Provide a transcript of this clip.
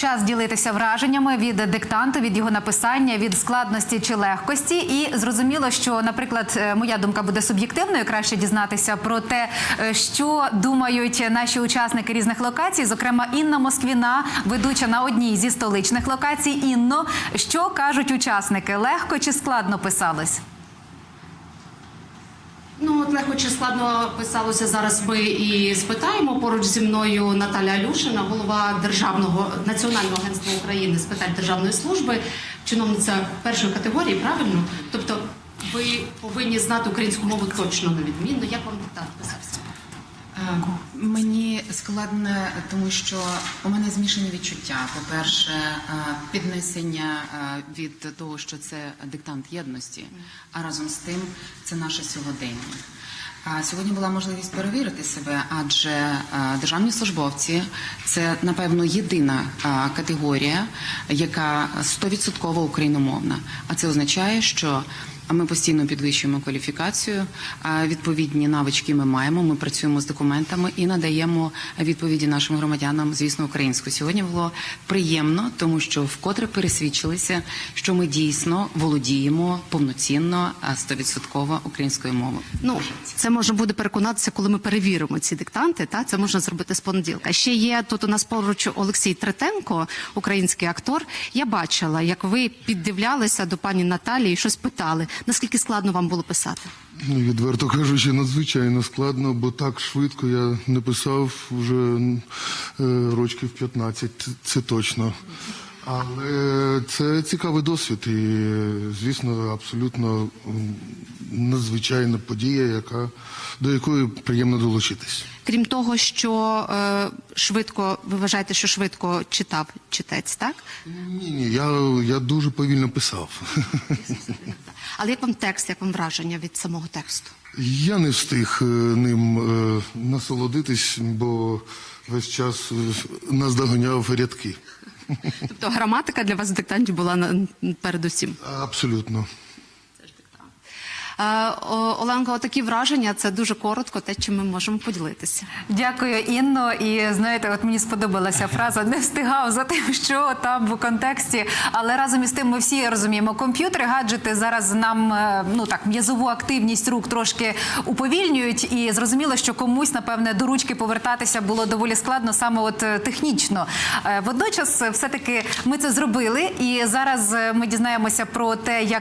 Час ділитися враженнями від диктанту, від його написання, від складності чи легкості. І зрозуміло, що, наприклад, е, моя думка буде суб'єктивною. Краще дізнатися про те, е, що думають наші учасники різних локацій. Зокрема, Інна Москвіна, ведуча на одній зі столичних локацій. Інно, що кажуть учасники? Легко чи складно писалось? Ну, от легко чи складно писалося зараз. Ми і спитаємо поруч зі мною Наталя Алюшина, голова Державного національного агентства України з питань державної служби, чиновниця першої категорії, правильно? Тобто, ви повинні знати українську мову точно на відмінно. Як вам диктант писався? Е, Мені складно, тому що у мене змішані відчуття. По-перше, е, піднесення е, від того, що це диктант єдності, а разом з тим це наше сьогодення. Сьогодні була можливість перевірити себе, адже державні службовці це напевно єдина категорія, яка 100% україномовна. А це означає, що ми постійно підвищуємо кваліфікацію. Відповідні навички ми маємо. Ми працюємо з документами і надаємо відповіді нашим громадянам, звісно, українською. Сьогодні було приємно, тому що вкотре пересвідчилися, що ми дійсно володіємо повноцінно а, 100% українською мовою. Ну, це можна буде переконатися, коли ми перевіримо ці диктанти. Та це можна зробити з понеділка. Ще є тут у нас поруч Олексій Третенко, український актор. Я бачила, як ви піддивлялися до пані Наталії, щось питали. Наскільки складно вам було писати? Ну, відверто кажучи, надзвичайно складно, бо так швидко я не писав вже років рочків 15, це- точно. Але це цікавий досвід і, е, звісно, абсолютно надзвичайна подія, яка, до якої приємно долучитись. Крім того, що е, швидко ви вважаєте, що швидко читав читець, так? Ні, ні, я, я дуже повільно писав. Але як вам текст, як вам враження від самого тексту? Я не встиг е, ним е, насолодитись, бо весь час е, наздоганяв рядки. Тобто граматика для вас в диктанті була передусім. Абсолютно. Е, Оленко, такі враження це дуже коротко, те, чим ми можемо поділитися. Дякую, Інно. І знаєте, от мені сподобалася фраза не встигав за тим, що там в контексті. Але разом із тим ми всі розуміємо, комп'ютери, гаджети зараз нам е, ну так м'язову активність рук трошки уповільнюють, і зрозуміло, що комусь напевне до ручки повертатися було доволі складно саме от е, технічно. Водночас, все таки ми це зробили, і зараз ми дізнаємося про те, як